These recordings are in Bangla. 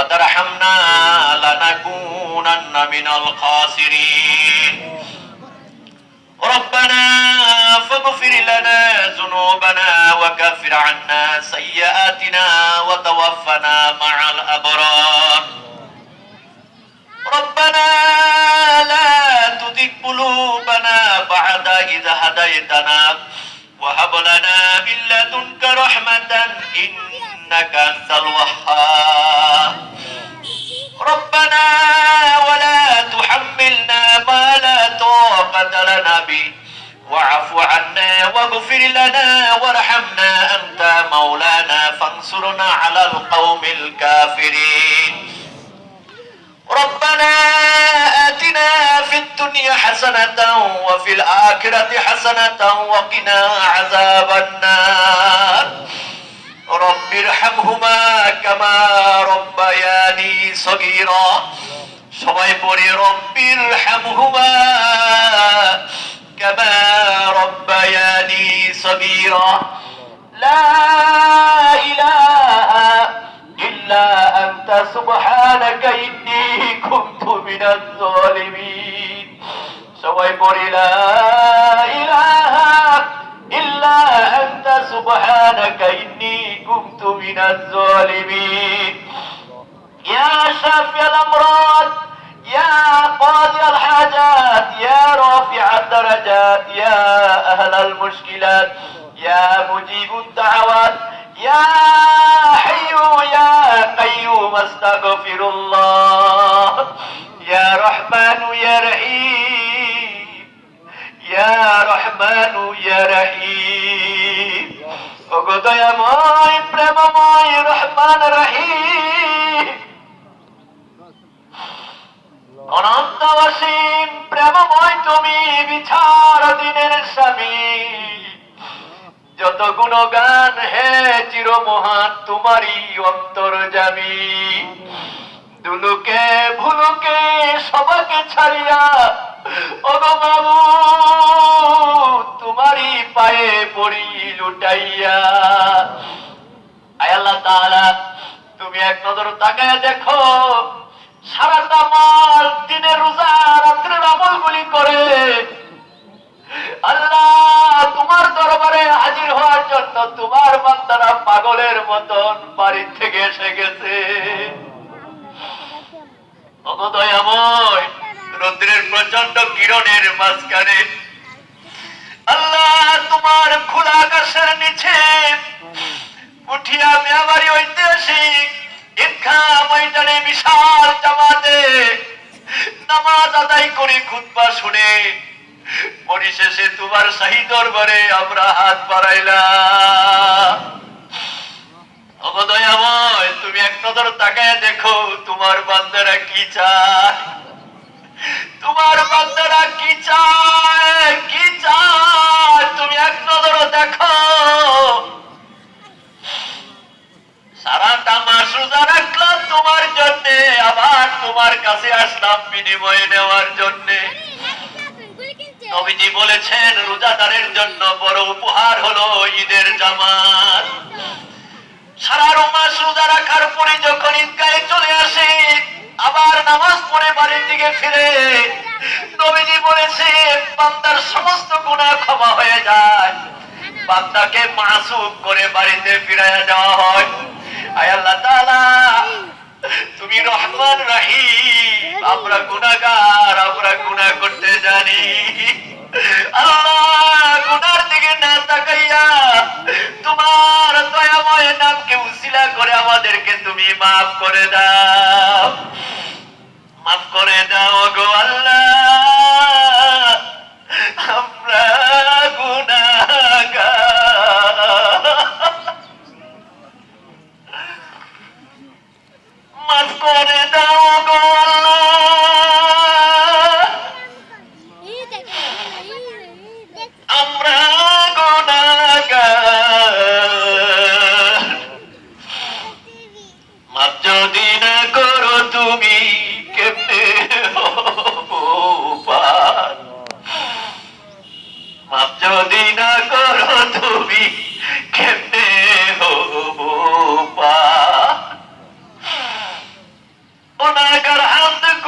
وترحمنا لنكونن من الخاسرين. ربنا فاغفر لنا ذنوبنا وكفر عنا سيئاتنا وتوفنا مع الأبرار. ربنا لا تزغ قلوبنا بعد إذ هديتنا. وهب لنا من لدنك رحمة إنك أنت الوهاب. ربنا ولا تحملنا ما لا طاقة لنا به. واعف عنا واغفر لنا وارحمنا أنت مولانا فانصرنا على القوم الكافرين. ربنا آتنا في الدنيا حسنة وفي الآخرة حسنة وقنا عذاب النار رب ارحمهما كما ربياني صغيرا সবাই পড়ে রব্বির হামহুমা কামা রব্বায়ানি সগীরা লা ইলাহা ইল্লা আনতা সুবহানাকা ইন্নী কুনতু মিনাজ জালিমিন সবাই পড়ে লা ইলাহা ইল্লা আনতা সুবহানাকা ইন্নী কুনতু মিনাজ জালিমিন يا شافي الأمراض يا قاضي الحاجات يا رافع الدرجات يا أهل المشكلات يا مجيب الدعوات يا حي يا قيوم استغفر الله يا رحمن يا رحيم يا رحمن يا رحيم ওগদয়াময় প্রেমময় রহমান রহিম অনন্ত অসীম প্রেমময় তুমি বিচার দিনের স্বামী যত গুণগান হে চির মহান তোমারই অন্তর যাবি দুলুকে ভুলুকে সবাকে ছাড়িয়া ওগো তোমারই পায়ে পড়ি লুটাইয়া। আয় আল্লাহ তাআলা, তুমি এক নজর তাকায় দেখো, সারাটা মাস দিনে রোজা রাত্রের আমল গুলি করে। আল্লাহ, তোমার দরবারে হাজির হওয়ার জন্য তোমার বান্দারা পাগলের মতন বাড়ি থেকে এসে গেছে। অবদয়াময় রৌদ্রের প্রচণ্ড কিরণের মাঝখানে। আল্লাহ, তোমার খোলা আকাশের নিচে। উঠিয়া মেয়াবাড়ি ঐতিহাসিক, ঈদগা ময়দানে বিশাল জামাতে নামাজ আদায় করে খুতবা শুনে। পরিশেষে তোমার শাহী দরবারে আমরা হাত বাড়াইলাম। অবদয়াময়, তুমি এক নজর তাকায় দেখো, তোমার বান্দারা কি চায়? তোমার বান্দারা কি চায়? কি চায়? তুমি এক নজর দেখো। সারাটা মাস রোজা রাখলাম তোমার জন্য, আবার তোমার কাছে আসলাম বিনিময়ে নেওয়ার জন্যে। নবীজি বলেছেন, রোজাদারের জন্য বড় উপহার হলো ঈদের জামাত সারা মাস রোজা রাখার পরে যখন ঈদগাহে চলে আসে আবার নামাজ পড়ে বাড়ির দিকে ফিরে নবীজি বলেছে, বান্দার সমস্ত গুনাহ ক্ষমা হয়ে যায়। বান্দাকে মাসুক করে বাড়িতে ফিরাইয়া যাওয়া হয়। আয় আল্লাহ তাআলা, তুমি রহমান রহিম। আমরা গুনাহগার, আমরা গুনাহ করতে জানি। আল্লাহ দিকে না তাকাইয়া তোমার দয়াময় নামকে উসিলা করে আমাদেরকে তুমি মাফ করে দাও। মাফ করে দাও গো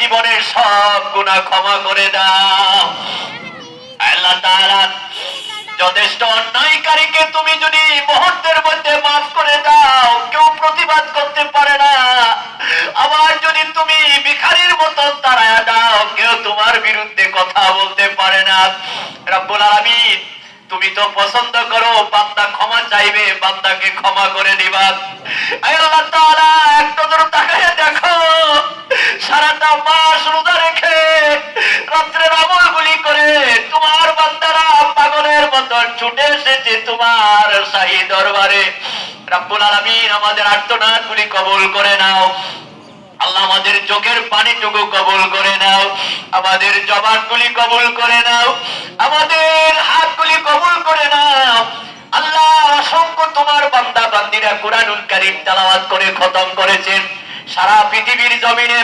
জীবনের সব গুনাহ ক্ষমা করে দাও। তাআলা যথেষ্ট অন্যায়কারীকে তুমি যদি মুহূর্তের মধ্যে মাফ করে দাও, কেউ প্রতিবাদ করতে পারে না। আবার যদি তুমি ভিখারির মতন তাড়ায়া দাও, কেউ তোমার বিরুদ্ধে কথা বলতে পারে না। রব্বুল আলামিন, তুমি তো পছন্দ করো, বান্দা ক্ষমা চাইবে, বান্দাকে ক্ষমা করে দিবা। আল্লাহ এক নজর তাকায় দেখো সারাটা মাস রোজা রেখে রাত্রের আমলগুলি করে তোমার বান্দারা পাগলের মতন ছুটে এসেছে তোমার শাহী দরবারে। রাব্বুল আলামিন আমাদের আর্তনাদগুলি কবুল করে নাও। আল্লাহ আমাদের চোখের পানিটুকু কবল করে নাও। আমাদের জবানগুলি কবুল করে নাও। আমাদের হাতগুলি কবুল করে নাও। আল্লাহ অসংখ্য তোমার বান্দা বান্দিরা কোরআনুল কারীম তেলাওয়াত করে খতম করেছেন। সারা পৃথিবীর জমিনে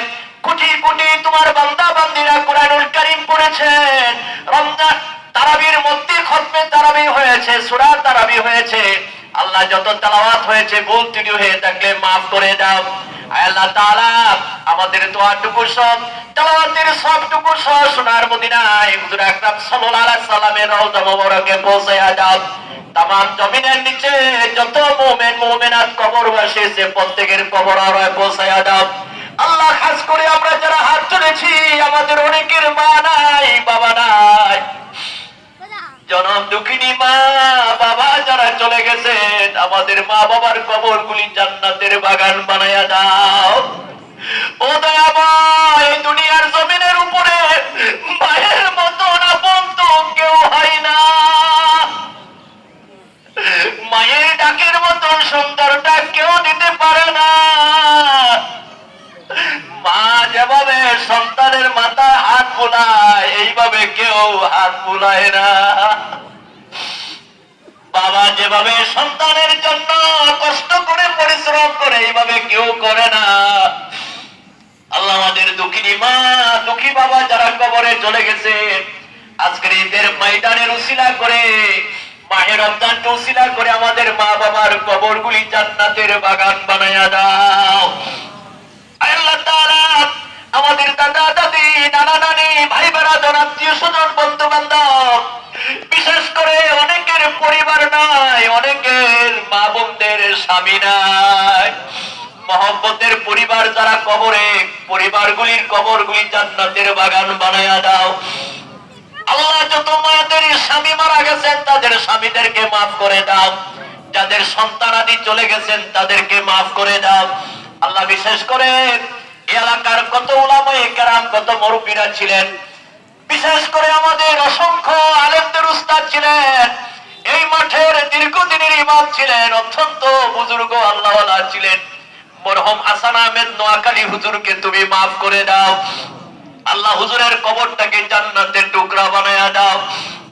কোটি কোটি তোমার বান্দা বান্দিরা কোরআনুল কারীম পড়েছেন। রমজান তারাবির মধ্যে খতমে তারাবি হয়েছে, সূরা তারাবি হয়েছে। আল্লাহ যত তেলাওয়াত হয়েছে, ভুল ত্রুটি হয়ে থাকলে মাফ করে দাও। আল্লাহ আমাদের দোয়াটুকু সব, তেলাওয়াতের সবটুকু সব সোনার মদিনায় হুজুর আকরাম সাল্লাল্লাহু সাল্লামের রওজা পৌঁছায়া দাও। জমিনের নিচে যত মুমিন, মুমিনাত কবর বসেছে প্রত্যেকের কবর আরয় পৌঁছায়া দাও। খাস করে আমরা যারা হাত চলেছি আমাদের অনেকের মা নাই, বাবা নাই। জনম দুঃখিনী মা, বাবা যারা চলে গেছেন, আমাদের মা বাবার কবর গুলি জান্নাতের বাগান বানায়া দাও। কেউ হাত বুলায় না। বাবা যেভাবে সন্তানের জন্য কষ্ট করে পরিশ্রম করে, এইভাবে কেউ করে না। আল্লাহ আমাদের দুঃখিনী মা, দুঃখী বাবা যারা কবরে চলে গেছে, আজকের ঈদের ময়দানের উসিলা করে মাহের রমজান উসিলা করে আমাদের মা বাবার কবরগুলি জান্নাতের বাগান বানায়া দাও। আল্লাহ আমাদের দাদা দাদি ভাই বেড়াদর আত্মীয় স্বজন বন্ধু বান্ধব বিশেষ করে অনেকের পরিবার নাই, অনেকের মা বোনদের স্বামী নাই। মহব্বতের পরিবার যারা কবরে, পরিবারগুলির কবরগুলি জান্নাতের বাগান বানায়া দাও। আল্লাহ যত মায়েদের স্বামী মারা গেছেন, তাদের স্বামীদেরকে মাফ করে দাও। যাদের সন্তানাদি চলে গেছেন, তাদেরকে মাফ করে দাও। আল্লাহ বিশেষ করে এলাকার কত উলামায়ে কেরাম, কত মুরব্বীরা ছিলেন। বিশেষ করে আমাদের অসংখ্য আলেমদের উস্তাদ ছিলেন। এই মাঠের দীর্ঘদিনের ইমাম ছিলেন, অত্যন্ত বুজুর্গ আল্লাহওয়ালা ছিলেন। মরহম আহমেদ হুজুরকে তুমি মাফ করে দাও। আল্লাহ হুজুরের কবরটাকে টুকরা বানায়া দাও।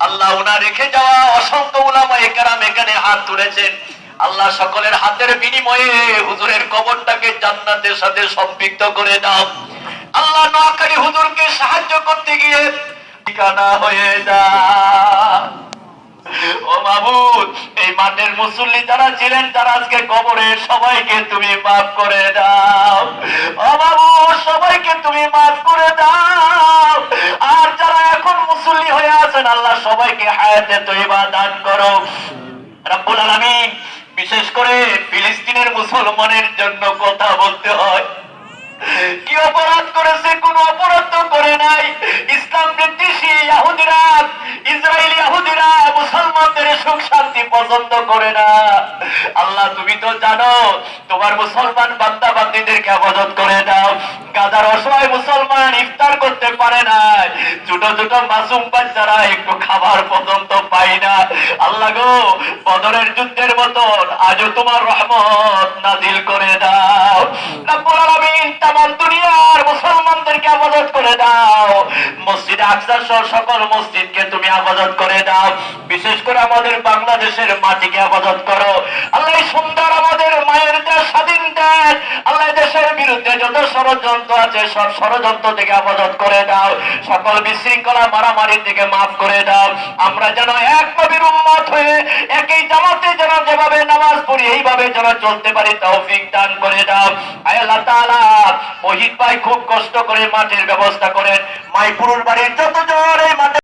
আল্লাহ উনা রেখে যাওয়া অসংখ্য একরাম এখানে হাত তুলেছেন। আল্লাহ সকলের হাতের বিনিময়ে হুজুরের কবরটাকে জান্নাতের সাথে সম্পৃক্ত করে দাও। আল্লাহ নোয়াখালী হুজুরকে সাহায্য করতে গিয়ে ঠিকানা হয়ে যায় ও মাবুদ এই মাঠের মুসল্লি যারা ছিলেন, তারা আজকে কবরে, সবাইকে তুমি মাফ করে দাও। ও মাবুদ সবাইকে তুমি মাফ করে দাও। আর যারা এখন মুসল্লি হয়ে আছেন, আল্লাহ সবাইকে হায়াতে তৈবা দান করো। রাব্বুল আলামিন বিশেষ করে ফিলিস্তিনের মুসলমানের জন্য কথা বলতে হয়। কি অপরাধ করেছে কোন অপরাধ তো করে নাই। ইসলাম ইয়াহুদিরা ইসরায়েলি ইয়াহুদিরা মুসলমানদের সুখ শান্তি পছন্দ করে না। আল্লাহ, তুমি তো জানো, তোমার মুসলমান বান্দা বান্দিদেরকে আবাদত করে দাও। গাজার অসহায় মুসলমান ইফতার করতে পারে না ছোট ছোট মাসুম বাচ্চারা একটু খাবার পর্যন্ত পায় না। আল্লাহ গো, বদরের যুদ্ধের মতন আজও তোমার রহমত নাজিল করে দাও। দুনিয়ার মুসলমানদেরকে আবাদত করে দাও। মসজিদ আকসা সহ সকল মসজিদকে তুমি আবাদত করে দাও। বিশেষ করে আমাদের বাংলাদেশের মাটিকে আবাদত করো। আল্লাহ সুন্দর আমাদের মায়ের দেশ স্বাধীন দেশ। আল্লাহ দেশের বিরুদ্ধে যত ষড়যন্ত্র আছে, সব ষড়যন্ত্র থেকে আপাদত করে দাও। সকল বিশৃঙ্খলা মারামারি থেকে মাফ করে দাও। আমরা যেন এক নবীর উন্মত হয়ে একই জামাতে যেন যেভাবে নামাজ পড়ি, এইভাবে যেন চলতে পারি, তৌফিক দান করে দাও। আল্লাহ ভাই খুব কষ্ট করে মাঠের ব্যবস্থা করেন। মাইপুরুর বাড়ির যতজন এই মাঠে